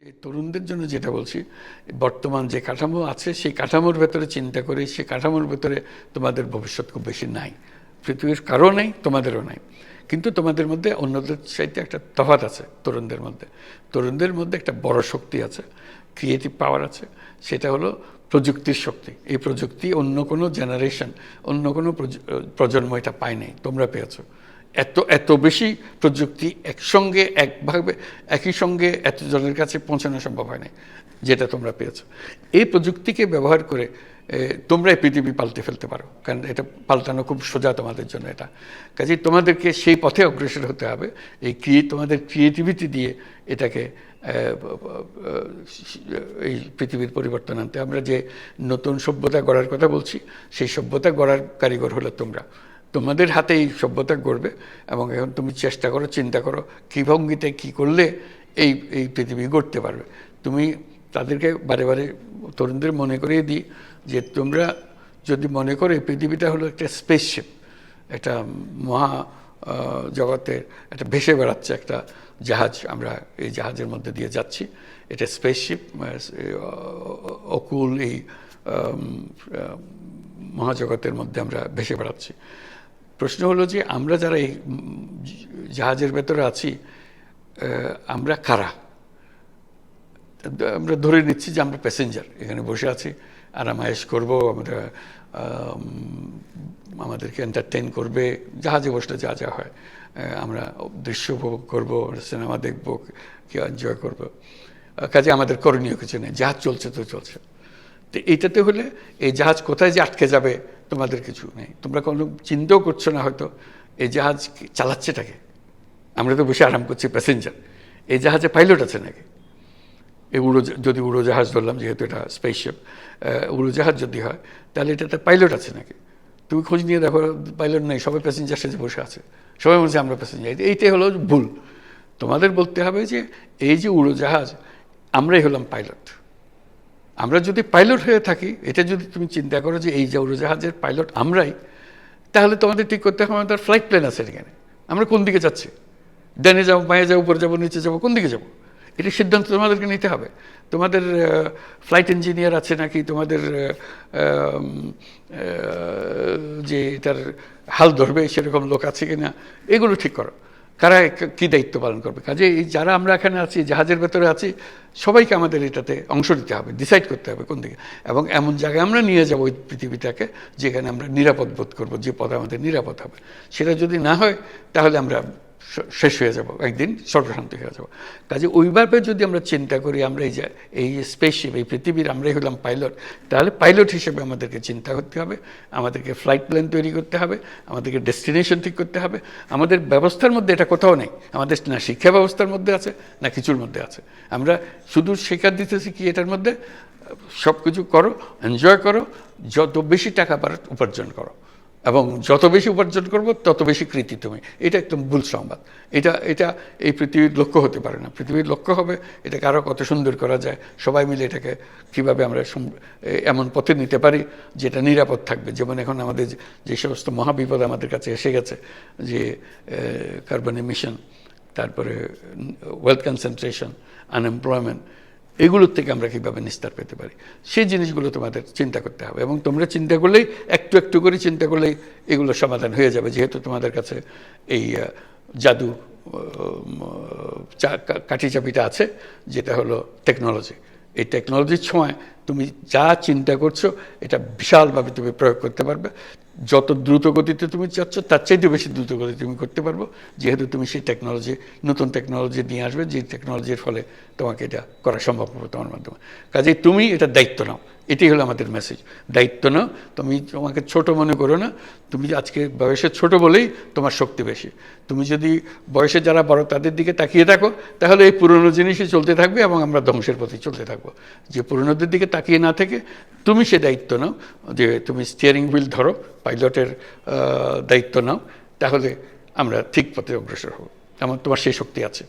এই তরুণদের জন্য যেটা বলছি, বর্তমান যে কাঠামো আছে, সেই কাঠামোর ভেতরে চিন্তা করে, সেই কাঠামোর ভেতরে তোমাদের ভবিষ্যৎ খুব বেশি নাই। পৃথিবীর কারও নাই, তোমাদেরও নাই। কিন্তু তোমাদের মধ্যে অন্যদের চাইতে একটা তফাৎ আছে, তরুণদের মধ্যে। তরুণদের মধ্যে একটা বড় শক্তি আছে ক্রিয়েটিভ পাওয়ার আছে, সেটা হলো প্রযুক্তির শক্তি। এই প্রযুক্তি অন্য কোনো জেনারেশন অন্য কোনো প্রজ- প্রজন্ম এটা পায় নাই, তোমরা পেয়েছ। এত এত বেশি প্রযুক্তি একসঙ্গে, একভাবে, একই সঙ্গে এতজনের কাছে পৌঁছানো সম্ভব হয় না যেটা তোমরা পেয়েছ। এই প্রযুক্তিকে ব্যবহার করে তোমরা এই পৃথিবী পাল্টে ফেলতে পারো, কারণ এটা পাল্টানো খুব সোজা তোমাদের জন্য এটা। কাজে তোমাদেরকে সেই পথে অগ্রসর হতে হবে, এই ক্রিয়ে, তোমাদের ক্রিয়েটিভিটি দিয়ে এটাকে এই পৃথিবীর পরিবর্তন আনতে। আমরা যে নতুন সভ্যতা গড়ার কথা বলছি, সেই সভ্যতা গড়ার কারিগর হলো তোমরা। তোমাদের হাতে এই সভ্যতা গড়বে এবং এখন তুমি চেষ্টা করো, চিন্তা করো কী ভঙ্গিতে কী করলে এই এই পৃথিবী গড়তে পারবে। তুমি তাদেরকে বারে বারে তরুণদের মনে করিয়ে দিই যে তোমরা যদি মনে করো পৃথিবীটা হলো একটা স্পেসশিপ একটা মহা জগতের একটা ভেসে বেড়াচ্ছে একটা জাহাজ, আমরা এই জাহাজের মধ্যে দিয়ে যাচ্ছি। এটা স্পেসশিপ অকুল এই মহাজগতের মধ্যে আমরা ভেসে বেড়াচ্ছি। প্রশ্ন হলো যে আমরা যারা এই জাহাজের ভেতরে আছি আমরা কারা? আমরা ধরে নিচ্ছি যে আমরা প্যাসেঞ্জার, এখানে বসে আছি, আরামায়েশ করব, আমরা আমাদেরকে এন্টারটেন করবে, জাহাজে বসলে যা যা হয় আমরা দৃশ্য উপভোগ করব সিনেমা দেখব, কি এনজয় করব। কাজে আমাদের করণীয় কিছু নেই, জাহাজ চলছে তো চলছে। তো এইটাতে হলে এই জাহাজ কোথায় যে আটকে যাবে তোমাদের কিছু নেই। তোমরা কোনো চিন্তাও করছ না হয়তো এই জাহাজ কি- চালাচ্ছেটাকে আমরা তো বসে আরাম করছি প্যাসেঞ্জার এই জাহাজে পাইলট আছে নাকি? এই উড়ো যদি উড়োজাহাজ ধরলাম, যেহেতু এটা স্পেসশিপ উড়োজাহাজ যদি হয়, তাহলে এটাতে পাইলট আছে নাকি? তুমি খোঁজ নিয়ে দেখো পাইলট নেই, সবাই প্যাসেঞ্জার সেজে বসে আছে। সবাই বলছে, আমরা প্যাসেঞ্জার এইটাই হলো ভুল। তোমাদের বলতে হবে যে, এই যে উড়োজাহাজ আমরাই হলাম পাইলট আমরা যদি পাইলট হয়ে থাকি, এটা যদি তুমি চিন্তা করো যে এই যে উড়োজাহাজের পাইলট আমরাই, তাহলে তোমাদের ঠিক করতে হবে আমাদের ফ্লাইট প্ল্যান আছে এখানে। আমরা কোন দিকে যাচ্ছি? ডানে যাব, বাঁয়ে যাব, উপরে যাব, নিচে যাব, কোন দিকে যাব? এটা সিদ্ধান্ত তোমাদেরকে নিতে হবে। তোমাদের ফ্লাইট ইঞ্জিনিয়ার আছে নাকি? তোমাদের যে এটার হাল ধরবে, সেরকম লোক আছে কি না এগুলো ঠিক করো। কারা কি দায়িত্ব পালন করবে? কাজে এই যারা আমরা এখানে আছি, জাহাজের ভেতরে আছি, সবাইকে আমাদের এটাতে অংশ নিতে হবে ডিসাইড করতে হবে কোন দিকে। এবং এমন জায়গায় আমরা নিয়ে যাব ওই পৃথিবীটাকে, যেখানে আমরা নিরাপদ বোধ করব, যে পথে আমাদের নিরাপদ হবে। সেটা যদি না হয়, তাহলে আমরা শেষ হয়ে যাব, একদিন সর্বশান্তি হয়ে যাব। কাজে ওইভাবে যদি আমরা চিন্তা করি, আমরা এই যে, এই স্পেসশিপ এই পৃথিবীর, আমরাই হলাম পাইলট তাহলে পাইলট হিসেবে আমাদেরকে চিন্তা করতে হবে, আমাদেরকে ফ্লাইট প্ল্যান তৈরি করতে হবে, আমাদেরকে ডেস্টিনেশন ঠিক করতে হবে। আমাদের ব্যবস্থার মধ্যে এটা কোথাও নেই। আমাদের না শিক্ষা ব্যবস্থার মধ্যে আছে, না কিছুর মধ্যে আছে। আমরা শুধু শেখার দিতেছি কি এটার মধ্যে? সব কিছু করো এনজয় করো, যত বেশি টাকা পারো উপার্জন করো। এবং যত বেশি উপার্জন করব, তত বেশি কৃতি তুমি। এটা একদম ভুল সংবাদ। এটা এটা এই পৃথিবীর লক্ষ্য হতে পারে না। পৃথিবীর লক্ষ্য হবে এটাকে আরও কত সুন্দর করা যায়। সবাই মিলে এটাকে কীভাবে আমরা এমন পথে নিতে পারি যেটা নিরাপদ থাকবে। যেমন এখন আমাদের যে- সমস্ত মহাবিপদ আমাদের কাছে এসে গেছে, যে কার্বন এমিশন তারপরে ওয়েলথ কনসেন্ট্রেশন আনএমপ্লয়মেন্ট এগুলোর থেকে আমরা কীভাবে নিস্তার পেতে পারি? সেই জিনিসগুলো তোমাদের চিন্তা করতে হবে এবং তোমরা চিন্তা করলেই, একটু একটু করে চিন্তা করলেই এগুলো সমাধান হয়ে যাবে। যেহেতু তোমাদের কাছে এই জাদু কাঠি চাপিটা আছে, যেটা হলো টেকনোলজি এই টেকনোলজির সময় তুমি যা চিন্তা করছ, এটা বিশালভাবে তুমি প্রয়োগ করতে পারবে। যত দ্রুত গতিতে তুমি চাচ্ছ তার চাইতে বেশি দ্রুত গতিতে তুমি করতে পারব। যেহেতু তুমি সেই টেকনোলজি নতুন টেকনোলজি নিয়ে আসবে যে টেকনোলজির ফলে তোমাকে এটা করা সম্ভব হবে তোমার মাধ্যমে। কাজেই তুমি এটা দায়িত্ব নাও। এটাই হলো আমাদের মেসেজ দায়িত্ব নাও তুমি তোমাকে ছোট মনে করো না, তুমি আজকে বয়সে ছোট বলেই তোমার শক্তি বেশি। তুমি যদি বয়সে যারা বড় তাদের দিকে তাকিয়ে থাকো, তাহলে এই পুরনো জিনিসই চলতে থাকবে এবং আমরা ধ্বংসের পথে চলতে থাকব। যে পুরনোদের দিকে তাকিয়ে না থেকে তুমি সে দায়িত্ব নাও, যে তুমি স্টিয়ারিং হুইল ধরো পাইলটের দায়িত্ব নাও, তাহলে আমরা ঠিক পথে অগ্রসর হব। এমন তোমার সেই শক্তি আছে।